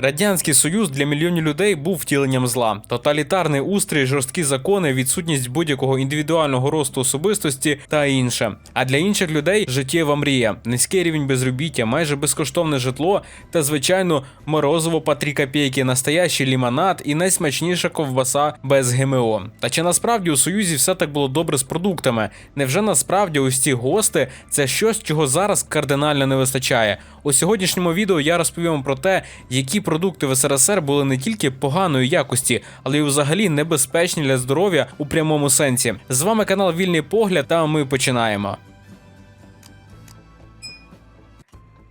Радянський Союз для мільйонів людей був втіленням зла. Тоталітарний устрій, жорсткі закони, відсутність будь-якого індивідуального росту особистості та інше. А для інших людей життєва мрія, низький рівень безробіття, майже безкоштовне житло та, звичайно, морозиво по 3 копійки, настоящий лімонад і найсмачніша ковбаса без ГМО. Та чи насправді у Союзі все так було добре з продуктами? Невже насправді ось ці гости це щось, чого зараз кардинально не вистачає? У сьогоднішньому відео я розповім про те, які продукти в СРСР були не тільки поганої якості, але й взагалі небезпечні для здоров'я у прямому сенсі. З вами канал Вільний Погляд, та ми починаємо.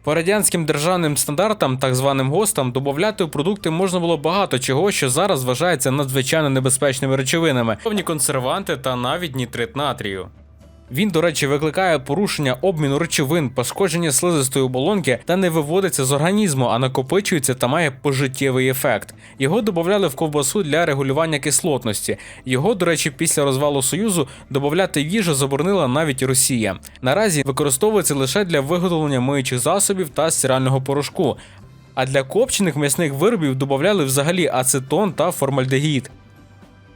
По радянським державним стандартам, так званим ГОСТам, додати у продукти можна було багато чого, що зараз вважається надзвичайно небезпечними речовинами, повні консерванти та навіть нітрит натрію. Він, до речі, викликає порушення обміну речовин, пошкодження слизистої оболонки та не виводиться з організму, а накопичується та має пожиттєвий ефект. Його додавали в ковбасу для регулювання кислотності. Його, до речі, після розвалу Союзу додавати в їжу заборонила навіть Росія. Наразі використовується лише для виготовлення миючих засобів та стирального порошку. А для копчених м'ясних виробів додавали взагалі ацетон та формальдегід.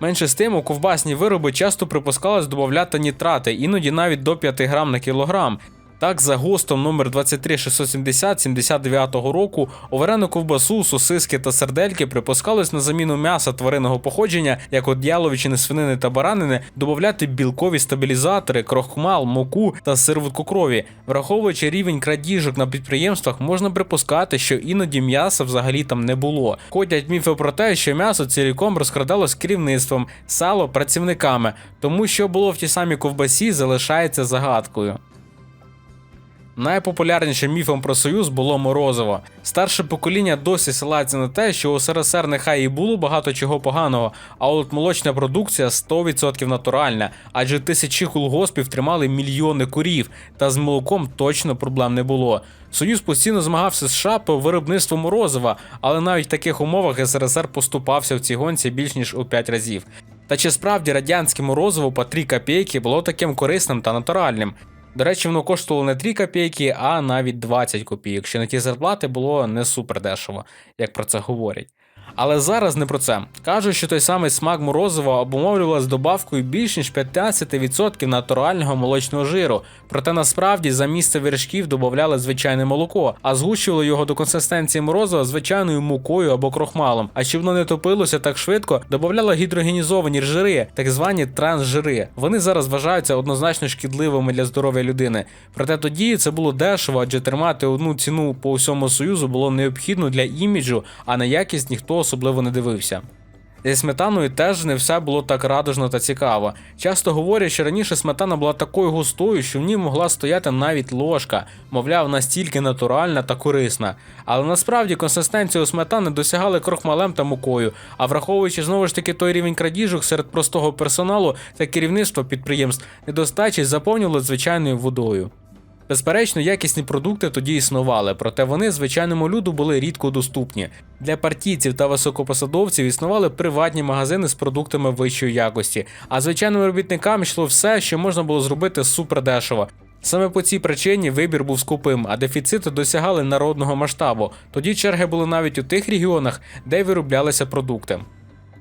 Менше з тим, у ковбасні вироби часто припускалось додавати нітрати, іноді навіть до 5 грам на кілограм. Так, за ГОСТом номер 23670 79 року у варену ковбасу, сосиски та сердельки припускалось на заміну м'яса тваринного походження, як от яловичини, свинини та баранини, додавати білкові стабілізатори, крохмал, муку та сироватку крові. Враховуючи рівень крадіжок на підприємствах, можна припускати, що іноді м'яса взагалі там не було. Ходять міфи про те, що м'ясо ціліком розкрадалось керівництвом, сало працівниками, тому що було в тій самій ковбасі залишається загадкою. Найпопулярнішим міфом про союз було морозиво. Старше покоління досі силається на те, що у СРСР нехай і було багато чого поганого, а от молочна продукція 100% натуральна, адже тисячі колгоспів тримали мільйони курів, та з молоком точно проблем не було. Союз постійно змагався з США по виробництву морозива, але навіть в таких умовах СРСР поступався в цій гонці більш ніж у 5 разів. Та чи справді радянське морозиво по 3 копійки було таким корисним та натуральним? До речі, воно коштувало не 3 копійки, а навіть 20 копійок, що на ті зарплати було не супер дешево, як про це говорять. Але зараз не про це. Кажуть, що той самий смак морозива обумовлювала з добавкою більш ніж 15% натурального молочного жиру. Проте насправді за місце вершків додавали звичайне молоко, а згущували його до консистенції морозива звичайною мукою або крохмалом. А щоб воно не топилося так швидко, додавали гідрогенізовані жири, так звані трансжири. Вони зараз вважаються однозначно шкідливими для здоров'я людини. Проте тоді це було дешево, адже тримати одну ціну по усьому союзу було необхідно для іміджу, а на якість ніхто особливо не дивився. Зі сметаною теж не все було так радужно та цікаво. Часто говорять, що раніше сметана була такою густою, що в ній могла стояти навіть ложка, мовляв, настільки натуральна та корисна. Але насправді консистенцію сметани досягали крохмалем та мукою, а враховуючи знову ж таки той рівень крадіжок серед простого персоналу та керівництва підприємств, недостачі заповнювали звичайною водою. Безперечно, якісні продукти тоді існували, проте вони звичайному люду були рідко доступні. Для партійців та високопосадовців існували приватні магазини з продуктами вищої якості, а звичайним робітникам йшло все, що можна було зробити супердешево. Саме по цій причині вибір був скупим, а дефіцити досягали народного масштабу. Тоді черги були навіть у тих регіонах, де вироблялися продукти.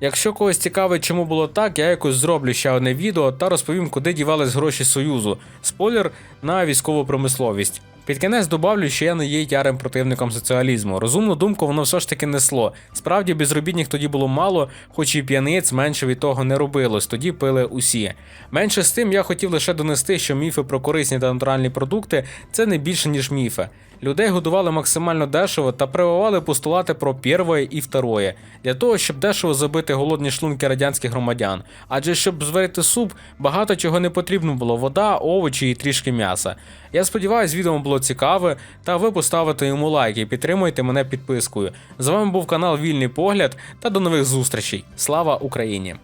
Якщо когось цікавить, чому було так, я якось зроблю ще одне відео та розповім, куди дівались гроші Союзу. Спойлер на військову промисловість. Під кінець добавлю, що я не є ярим противником соціалізму. Розумну думку воно все ж таки несло. Справді безробітних тоді було мало, хоч і п'яниць менше від того не робилось, тоді пили усі. Менше з тим я хотів лише донести, що міфи про корисні та натуральні продукти це не більше ніж міфи. Людей годували максимально дешево та прививали постулати про перше і второе, для того, щоб дешево забити голодні шлунки радянських громадян. Адже щоб зварити суп, багато чого не потрібно було: вода, овочі і трішки м'яса. Я сподіваюся, відео було цікаве, та ви поставите йому лайк і підтримуйте мене підпискою. З вами був канал Вільний Погляд та до нових зустрічей. Слава Україні!